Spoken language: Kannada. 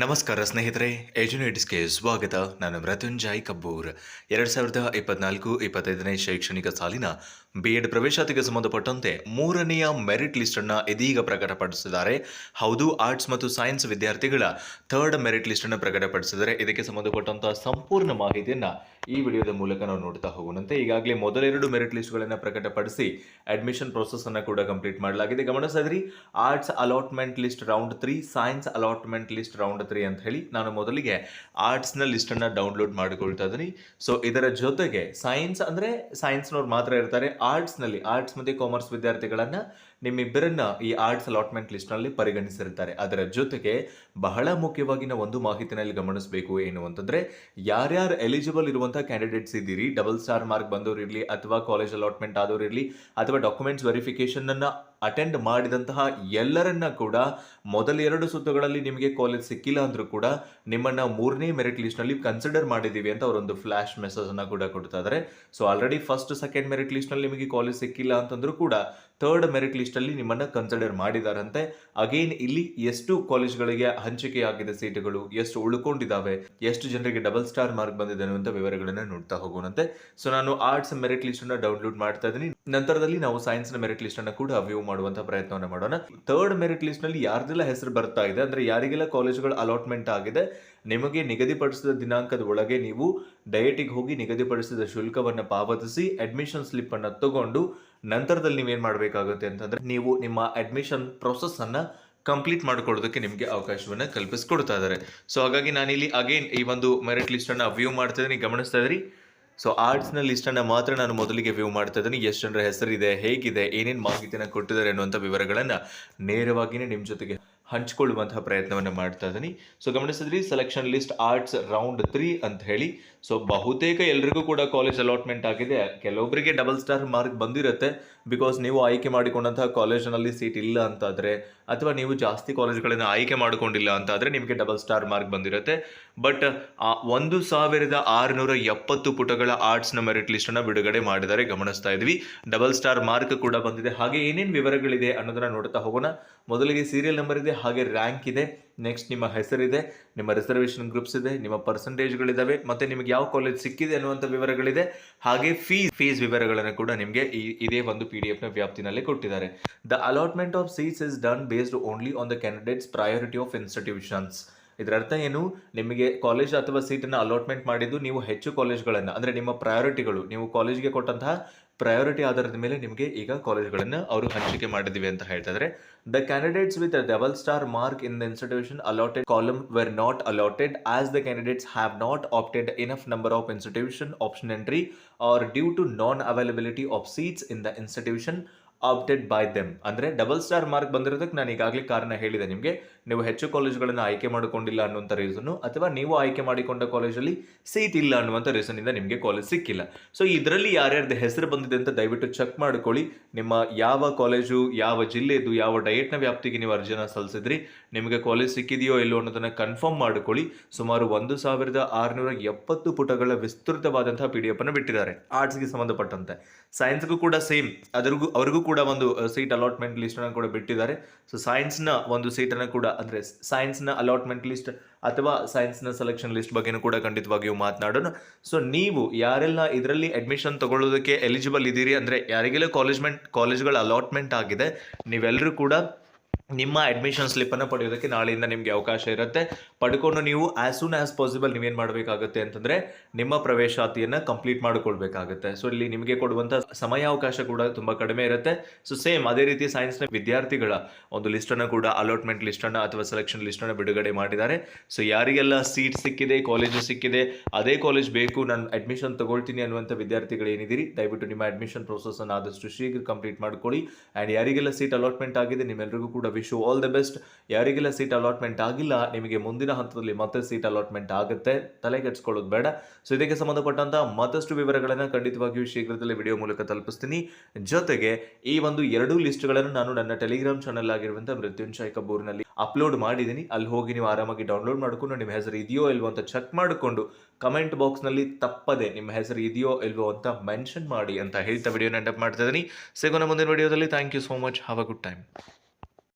ನಮಸ್ಕಾರ ಸ್ನೇಹಿತರೆ ಎಜುನೇಟ್ಸ್ಗೆ ಸ್ವಾಗತ. ನಾನು ಮೃತ್ಯುಂಜಯ್ ಕಬ್ಬೂರ್. ಎರಡು ಸಾವಿರದ ಇಪ್ಪತ್ನಾಲ್ಕು ಇಪ್ಪತ್ತೈದನೇ ಶೈಕ್ಷಣಿಕ ಸಾಲಿನ ಬಿ ಎಡ್ ಪ್ರವೇಶಾತಿಗೆ ಸಂಬಂಧಪಟ್ಟಂತೆ ಮೂರನೆಯ ಮೆರಿಟ್ ಲಿಸ್ಟನ್ನು ಇದೀಗ ಪ್ರಕಟಪಡಿಸಿದ್ದಾರೆ. ಹೌದು ಆರ್ಟ್ಸ್ ಮತ್ತು ಸೈನ್ಸ್ ವಿದ್ಯಾರ್ಥಿಗಳ ಥರ್ಡ್ ಮೆರಿಟ್ ಲಿಸ್ಟನ್ನು ಪ್ರಕಟಪಡಿಸಿದರೆ ಇದಕ್ಕೆ ಸಂಬಂಧಪಟ್ಟಂತಹ ಸಂಪೂರ್ಣ ಮಾಹಿತಿಯನ್ನು ಈ ವಿಡಿಯೋದ ಮೂಲಕ ನಾವು ನೋಡ್ತಾ ಹೋಗೋಣಂತೆ ಈಗಾಗಲೇ ಮೊದಲೆರಡು ಮೆರಿಟ್ ಲಿಸ್ಟ್ಗಳನ್ನು ಪ್ರಕಟಪಡಿಸಿ ಅಡ್ಮಿಷನ್ ಪ್ರೋಸೆಸ್ ಅನ್ನ ಕೂಡ ಕಂಪ್ಲೀಟ್ ಮಾಡಲಾಗಿದೆ. ಗಮನಿಸಿದ್ರಿ arts allotment list round three science allotment list round three ಅಂತ ಹೇಳಿ ನಾನು ಮೊದಲಿಗೆ ಆರ್ಟ್ಸ್ನ ಲಿಸ್ಟನ್ನು ಡೌನ್ಲೋಡ್ ಮಾಡಿಕೊಳ್ತಾ ಇದ್ದೀನಿ. ಸೊ ಇದರ ಜೊತೆಗೆ ಸೈನ್ಸ್ ಅಂದರೆ ಸೈನ್ಸ್ನವ್ರು ಮಾತ್ರ ಇರ್ತಾರೆ. ಆರ್ಟ್ಸ್ನಲ್ಲಿ ಆರ್ಟ್ಸ್ ಮತ್ತು ಕಾಮರ್ಸ್ ವಿದ್ಯಾರ್ಥಿಗಳನ್ನು ನಿಮ್ಮಿಬ್ಬರನ್ನ ಈ ಆರ್ಟ್ಸ್ ಅಲಾಟ್ಮೆಂಟ್ ಲಿಸ್ಟ್ನಲ್ಲಿ ಪರಿಗಣಿಸಿರ್ತಾರೆ ಅದರ ಜೊತೆಗೆ ಬಹಳ ಮುಖ್ಯವಾಗಿನ ಒಂದು ಮಾಹಿತಿನಲ್ಲಿ ಗಮನಿಸಬೇಕು ಏನು ಅಂತಂದ್ರೆ ಯಾರ್ಯಾರು ಎಲಿಜಿಬಲ್ ಇರುವಂತಹ ಕ್ಯಾಂಡಿಡೇಟ್ಸ್ ಇದ್ದೀರಿ ಡಬಲ್ ಸ್ಟಾರ್ ಮಾರ್ಕ್ ಬಂದವರು ಇರಲಿ ಅಥವಾ ಕಾಲೇಜ್ ಅಲಾಟ್ಮೆಂಟ್ ಆದವರು ಇರಲಿ ಅಥವಾ ಡಾಕ್ಯುಮೆಂಟ್ಸ್ ವೆರಿಫಿಕೇಶನ್ ಅನ್ನ ಅಟೆಂಡ್ ಮಾಡಿದಂತಹ ಎಲ್ಲರನ್ನ ಕೂಡ ಮೊದಲ ಎರಡು ಸುತ್ತುಗಳಲ್ಲಿ ನಿಮಗೆ ಕಾಲೇಜ್ ಸಿಕ್ಕಿಲ್ಲ ಅಂದ್ರೂ ಕೂಡ ನಿಮ್ಮನ್ನ ಮೂರನೇ ಮೆರಿಟ್ ಲಿಸ್ಟ್ನಲ್ಲಿ ಕನ್ಸಿಡರ್ ಮಾಡಿದೀವಿ ಅಂತ ಅವರೊಂದು ಫ್ಲಾಶ್ ಮೆಸೇಜ್ ಅನ್ನ ಕೂಡ ಕೊಡ್ತಾ ಇದ್ದಾರೆ so already first second merit ಲಿಸ್ಟ್ನಲ್ಲಿ ನಿಮಗೆ ಕಾಲೇಜ್ ಸಿಕ್ಕಿಲ್ಲ ಅಂತಂದ್ರೂ ಕೂಡ ಥರ್ಡ್ ಮೆರಿಟ್ ಲಿಸ್ಟ್ ಅಲ್ಲಿ ನಿಮ್ಮನ್ನ ಕನ್ಸಿಡರ್ ಮಾಡಿದಾರಂತೆ. ಅಗೇನ್ ಇಲ್ಲಿ ಎಷ್ಟು ಕಾಲೇಜ್ಗಳಿಗೆ ಹಂಚಿಕೆಯಾಗಿದೆ ಸೀಟುಗಳು ಎಷ್ಟು ಉಳ್ಕೊಂಡಿದ್ದಾವೆ ಎಷ್ಟು ಜನರಿಗೆ ಡಬಲ್ ಸ್ಟಾರ್ ಮಾರ್ಕ್ ಬಂದಿದೆ ಅನ್ನುವಂಥ ವಿವರಗಳನ್ನ ನೋಡ್ತಾ ಹೋಗೋಣಂತೆ. ಸೊ ನಾನು ಆರ್ಟ್ಸ್ ಮೆರಿಟ್ ಲಿಸ್ಟ್ ಅನ್ನ ಡೌನ್ಲೋಡ್ ಮಾಡ್ತಾ ಇದ್ದೀನಿ. ನಂತರದಲ್ಲಿ ನಾವು ಸೈನ್ಸ್ನ ಮೆರಿಟ್ ಲಿಸ್ಟ್ ಅನ್ನ ಕೂಡ ವ್ಯೂ ಮಾಡುವಂತ ಪ್ರಯತ್ನವನ್ನ ಮಾಡೋಣ. ಥರ್ಡ್ ಮೆರಿಟ್ ಲಿಸ್ಟ್ನಲ್ಲಿ ಯಾರ್ದೆಲ್ಲ ಹೆಸರು ಬರ್ತಾ ಇದೆ, ಅಂದ್ರೆ ಯಾರಿಗೆಲ್ಲ ಕಾಲೇಜ್ಗಳ ಅಲಾಟ್ಮೆಂಟ್ ಆಗಿದೆ, ನಿಮಗೆ ನಿಗದಿಪಡಿಸಿದ ದಿನಾಂಕದ ಒಳಗೆ ನೀವು ಡಯಟಿಗೆ ಹೋಗಿ ನಿಗದಿಪಡಿಸಿದ ಶುಲ್ಕವನ್ನು ಪಾವತಿಸಿ ಅಡ್ಮಿಷನ್ ಸ್ಲಿಪ್ ಅನ್ನ ತಗೊಂಡು ನಂತರದಲ್ಲಿ ನೀವೇನು ಮಾಡಬೇಕಾಗುತ್ತೆ ಅಂತಂದರೆ ನೀವು ನಿಮ್ಮ ಅಡ್ಮಿಷನ್ ಪ್ರೋಸೆಸ್ ಅನ್ನ ಕಂಪ್ಲೀಟ್ ಮಾಡ್ಕೊಳ್ಳೋದಕ್ಕೆ ನಿಮಗೆ ಅವಕಾಶವನ್ನ ಕಲ್ಪಿಸ್ಕೊಡ್ತಾ ಇದ್ದಾರೆ ಸೊ ಹಾಗಾಗಿ ನಾನಿಲ್ಲಿ ಅಗೇನ್ ಈ ಒಂದು ಮೆರಿಟ್ ಲಿಸ್ಟನ್ನು ವ್ಯೂ ಮಾಡ್ತಾ ಇದ್ದೀನಿ. ಗಮನಿಸ್ತಾ ಇದ್ರಿ? ಸೊ ಆರ್ಟ್ಸ್ನ ಲಿಸ್ಟನ್ನು ಮಾತ್ರ ನಾನು ಮೊದಲಿಗೆ ವ್ಯೂ ಮಾಡ್ತಾ ಇದ್ದೀನಿ. ಎಷ್ಟು ಜನರ ಹೆಸರಿದೆ, ಹೇಗಿದೆ, ಏನೇನು ಮಾಹಿತಿನ ಕೊಟ್ಟಿದ್ದಾರೆ ಅನ್ನುವಂಥ ವಿವರಗಳನ್ನು ನೇರವಾಗಿಯೇ ನಿಮ್ಮ ಜೊತೆಗೆ ಹಂಚಿಕೊಳ್ಳುವಂತಹ ಪ್ರಯತ್ನವನ್ನು ಮಾಡ್ತಾ ಇದ್ದೀನಿ. So ಗಮನಿಸಿದ್ರಿ selection list arts round three ಅಂತ ಹೇಳಿ. ಸೊ ಬಹುತೇಕ ಎಲ್ರಿಗೂ ಕೂಡ ಕಾಲೇಜ್ ಅಲಾಟ್ಮೆಂಟ್ ಆಗಿದೆ. ಕೆಲವೊಬ್ಬರಿಗೆ ಡಬಲ್ ಸ್ಟಾರ್ ಮಾರ್ಕ್ ಬಂದಿರುತ್ತೆ. ಬಿಕಾಸ್ ನೀವು ಆಯ್ಕೆ ಮಾಡಿಕೊಂಡಂತಹ ಕಾಲೇಜಿನಲ್ಲಿ ಸೀಟ್ ಇಲ್ಲ ಅಂತಾದರೆ, ಅಥವಾ ನೀವು ಜಾಸ್ತಿ ಕಾಲೇಜ್ಗಳನ್ನು ಆಯ್ಕೆ ಮಾಡಿಕೊಂಡಿಲ್ಲ ಅಂತಾದರೆ ನಿಮಗೆ ಡಬಲ್ ಸ್ಟಾರ್ ಮಾರ್ಕ್ ಬಂದಿರುತ್ತೆ. ಬಟ್ ಒಂದು ಸಾವಿರದ ಆರುನೂರ ಎಪ್ಪತ್ತು ಪುಟಗಳ ಆರ್ಟ್ಸ್ನ ಮೆರಿಟ್ ಲಿಸ್ಟನ್ನು ಬಿಡುಗಡೆ ಮಾಡಿದ್ದಾರೆ ಗಮನಿಸ್ತಾ ಇದ್ವಿ. ಡಬಲ್ ಸ್ಟಾರ್ ಮಾರ್ಕ್ ಕೂಡ ಬಂದಿದೆ. ಹಾಗೆ ಏನೇನು ವಿವರಗಳಿದೆ ಅನ್ನೋದನ್ನು ನೋಡ್ತಾ ಹೋಗೋಣ. ಮೊದಲಿಗೆ ಸೀರಿಯಲ್ ನಂಬರ್ ಇದೆ ಹಾಗೆ ರ್ಯಾಂಕ್ ಇದೆ. ನೆಕ್ಸ್ಟ್ ನಿಮ್ಮ ಹೆಸರಿದೆ, ನಿಮ್ಮ ರಿಸರ್ವೇಷನ್ ಗ್ರೂಪ್ಸ್ ಇದೆ, ನಿಮ್ಮ ಪರ್ಸೆಂಟೇಜ್ಗಳಿದ್ದಾವೆ ಮತ್ತೆ ನಿಮಗೆ ಯಾವ ಕಾಲೇಜ್ ಸಿಕ್ಕಿದೆ ಅನ್ನುವಂಥ ವಿವರಗಳಿದೆ. ಹಾಗೆ ಫೀಸ್ ಫೀಸ್ ವಿವರಗಳನ್ನು ಕೂಡ ನಿಮಗೆ ಈ, ಇದೇ ಒಂದು ಪಿ ಡಿ ಎಫ್ನ ವ್ಯಾಪ್ತಿನಲ್ಲಿ ಕೊಟ್ಟಿದ್ದಾರೆ. The allotment of seats is done based only on the candidates priority of institutions ಇದರ ಅರ್ಥ ಏನು? ನಿಮಗೆ ಕಾಲೇಜ್ ಅಥವಾ ಸೀಟನ್ನು ಅಲಾಟ್ಮೆಂಟ್ ಮಾಡಿದ್ದು ನೀವು ಹೆಚ್ಚು ಕಾಲೇಜ್ಗಳನ್ನು ಅಂದರೆ ನಿಮ್ಮ ಪ್ರಯಾರಿಟಿಗಳು ನೀವು ಕಾಲೇಜ್ಗೆ ಕೊಟ್ಟಂತಹ ಪ್ರಯಾರಿಟಿ ಆಧಾರದ ಮೇಲೆ ನಿಮಗೆ ಈಗ ಕಾಲೇಜುಗಳನ್ನು ಅವರು ಹಂಚಿಕೆ ಮಾಡಿದ್ದೀವಿ ಅಂತ ಹೇಳ್ತಾ ಇದ್ದಾರೆ the candidates with double star mark in the institution allotted column were not allotted as the candidates have not opted enough number of institution option entry or due to non availability of seats in the institution opted by them ಅಂದರೆ ಡಬಲ್ ಸ್ಟಾರ್ ಮಾರ್ಕ್ ಬಂದಿರೋದಕ್ಕೆ ನಾನು ಈಗಾಗಲೇ ಕಾರಣ ಹೇಳಿದೆ ನಿಮಗೆ. ನೀವು ಹೆಚ್ಚು ಕಾಲೇಜುಗಳನ್ನು ಆಯ್ಕೆ ಮಾಡಿಕೊಂಡಿಲ್ಲ ಅನ್ನುವಂಥ ರೀಸನ್ನು ಅಥವಾ ನೀವು ಆಯ್ಕೆ ಮಾಡಿಕೊಂಡ ಕಾಲೇಜಲ್ಲಿ ಸೀಟ್ ಇಲ್ಲ ಅನ್ನುವಂಥ ರೀಸನ್ನಿಂದ ನಿಮಗೆ ಕಾಲೇಜ್ ಸಿಕ್ಕಿಲ್ಲ. ಸೊ ಇದರಲ್ಲಿ ಯಾರ್ಯಾರ್ದು ಹೆಸರು ಬಂದಿದೆ ಅಂತ ದಯವಿಟ್ಟು ಚೆಕ್ ಮಾಡ್ಕೊಳ್ಳಿ. ನಿಮ್ಮ ಯಾವ ಕಾಲೇಜು ಯಾವ ಜಿಲ್ಲೆದು, ಯಾವ ಡಯೆಟ್ನ ವ್ಯಾಪ್ತಿಗೆ ನೀವು ಅರ್ಜಿನ ಸಲ್ಲಿಸಿದ್ರಿ, ನಿಮಗೆ ಕಾಲೇಜ್ ಸಿಕ್ಕಿದೆಯೋ ಇಲ್ಲೋ ಅನ್ನೋದನ್ನು ಕನ್ಫರ್ಮ್ ಮಾಡಿಕೊಳ್ಳಿ. ಸುಮಾರು ಒಂದು ಸಾವಿರದ ಆರುನೂರ ಎಪ್ಪತ್ತು ಪುಟಗಳ ವಿಸ್ತೃತವಾದಂತಹ ಪಿ ಡಿ ಎಫ್ ಅನ್ನು ಬಿಟ್ಟಿದ್ದಾರೆ ಆರ್ಟ್ಸ್ಗೆ ಸಂಬಂಧಪಟ್ಟಂತೆ. ಸೈನ್ಸ್ಗೂ ಕೂಡ ಸೇಮ್ ಅದರಿಗೂ, ಅವರಿಗೂ ಕೂಡ ಒಂದು ಸೀಟ್ ಅಲಾಟ್ಮೆಂಟ್ ಲಿಸ್ಟನ್ನು ಕೂಡ ಬಿಟ್ಟಿದ್ದಾರೆ. ಸೊ ಸೈನ್ಸ್ನ ಒಂದು ಸೀಟನ್ನು ಕೂಡ ಅಂದರೆ ಸೈನ್ಸ್ನ ಅಲಾಟ್ಮೆಂಟ್ ಲಿಸ್ಟ್ ಅಥವಾ ಸೈನ್ಸ್ನ ಸೆಲೆಕ್ಷನ್ ಲಿಸ್ಟ್ ಬಗ್ಗೆನೂ ಕೂಡ ಖಂಡಿತವಾಗಿಯೂ ಮಾತನಾಡೋಣ. ಸೊ ನೀವು ಯಾರೆಲ್ಲ ಇದರಲ್ಲಿ ಅಡ್ಮಿಷನ್ ತಗೊಳ್ಳೋದಕ್ಕೆ ಎಲಿಜಿಬಲ್ ಇದ್ದೀರಿ ಅಂದರೆ ಯಾರಿಗೆಲ್ಲ ಕಾಲೇಜ್ಮೆಂಟ್ ಕಾಲೇಜ್ಗಳ ಅಲಾಟ್ಮೆಂಟ್ ಆಗಿದೆ ನೀವೆಲ್ಲರೂ ಕೂಡ ನಿಮ್ಮ ಅಡ್ಮಿಷನ್ ಸ್ಲಿಪ್ಪನ್ನು ಪಡೆಯೋದಕ್ಕೆ ನಾಳೆಯಿಂದ ನಿಮಗೆ ಅವಕಾಶ ಇರುತ್ತೆ. ಪಡ್ಕೊಂಡು ನೀವು ಆ್ಯಸ್ ಸೂನ್ ಆ್ಯಸ್ ಪಾಸಿಬಲ್ ನೀವೇನು ಮಾಡಬೇಕಾಗುತ್ತೆ ಅಂತಂದರೆ ನಿಮ್ಮ ಪ್ರವೇಶಾತಿಯನ್ನು ಕಂಪ್ಲೀಟ್ ಮಾಡಿಕೊಳ್ಬೇಕಾಗುತ್ತೆ. ಸೊ ಇಲ್ಲಿ ನಿಮಗೆ ಕೊಡುವಂಥ ಸಮಯಾವಕಾಶ ಕೂಡ ತುಂಬ ಕಡಿಮೆ ಇರುತ್ತೆ. ಸೊ ಸೇಮ್ ಅದೇ ರೀತಿ ಸೈನ್ಸ್ನ ವಿದ್ಯಾರ್ಥಿಗಳ ಒಂದು ಲಿಸ್ಟನ್ನು ಕೂಡ ಅಲಾಟ್ಮೆಂಟ್ ಲಿಸ್ಟನ್ನು ಅಥವಾ ಸೆಲೆಕ್ಷನ್ ಲಿಸ್ಟನ್ನು ಬಿಡುಗಡೆ ಮಾಡಿದ್ದಾರೆ. ಸೊ ಯಾರಿಗೆಲ್ಲ ಸೀಟ್ ಸಿಕ್ಕಿದೆ ಕಾಲೇಜು ಸಿಕ್ಕಿದೆ, ಅದೇ ಕಾಲೇಜ್ ಬೇಕು, ನಾನು ಅಡ್ಮಿಷನ್ ತಗೊಳ್ತೀನಿ ಅನ್ನುವಂಥ ವಿದ್ಯಾರ್ಥಿಗಳು ದಯವಿಟ್ಟು ನಿಮ್ಮ ಅಡ್ಮಿಷನ್ ಪ್ರೋಸೆಸನ್ನು ಆದಷ್ಟು ಶೀಘ್ರ ಕಂಪ್ಲೀಟ್ ಮಾಡ್ಕೊಳ್ಳಿ. ಆ್ಯಂಡ್ ಯಾರಿಗೆಲ್ಲ ಸೀಟ್ ಅಲಾಟ್ಮೆಂಟ್ ಆಗಿದೆ ನಿಮ್ಮೆಲ್ಲರಿಗೂ ಕೂಡ ವಿಶ್ ಆಲ್ ದ ಬೆಸ್ಟ್ ಯಾರಿಗೆಲ್ಲ ಸೀಟ್ ಅಲಾಟ್ಮೆಂಟ್ ಆಗಿಲ್ಲ, ನಿಮಗೆ ಮುಂದಿನ ಹಂತದಲ್ಲಿ ಮತ್ತೆ ಸೀಟ್ ಅಲಾಟ್ಮೆಂಟ್ ಆಗುತ್ತೆ. ತಲೆ ಕೆಡಿಸ್ಕೊಳ್ಳೋದು ಬೇಡ. ಸೊ ಇದಕ್ಕೆ ಸಂಬಂಧಪಟ್ಟಂತ ಮತ್ತಷ್ಟು ವಿವರಗಳನ್ನು ಖಂಡಿತವಾಗಿಯೂ ಶೀಘ್ರದಲ್ಲೇ ವಿಡಿಯೋ ಮೂಲಕ ತಲುಪಿಸ್ತೀನಿ. ಜೊತೆಗೆ ಈ ಒಂದು ಎರಡೂ ಲಿಸ್ಟ್ಗಳನ್ನು ನಾನು ನನ್ನ ಟೆಲಿಗ್ರಾಮ್ ಚಾನಲ್ ಆಗಿರುವಂಥ ಮೃತ್ಯುಂಜಯ್ ಕಬೂರ್ನಲ್ಲಿ ಅಪ್ಲೋಡ್ ಮಾಡಿದ್ದೀನಿ. ಅಲ್ಲಿ ಹೋಗಿ ನೀವು ಆರಾಮಾಗಿ ಡೌನ್ಲೋಡ್ ಮಾಡಿಕೊಂಡು ನಿಮ್ಮ ಹೆಸರು ಇದೆಯೋ ಇಲ್ವೋ ಅಂತ ಚೆಕ್ ಮಾಡಿಕೊಂಡು ಕಮೆಂಟ್ ಬಾಕ್ಸ್ನಲ್ಲಿ ತಪ್ಪದೆ ನಿಮ್ಮ ಹೆಸರು ಇದೆಯೋ ಇಲ್ವೋ ಅಂತ ಮೆನ್ಷನ್ ಮಾಡಿ ಅಂತ ಹೇಳ್ತಾ ವಿಡಿಯೋನ ಎಂಡಪ್ ಮಾಡ್ತಾ ಇದ್ದೀನಿ. ಸಿಗೋಣ ಮುಂದಿನ ವಿಡಿಯೋದಲ್ಲಿ thank you so much have a good time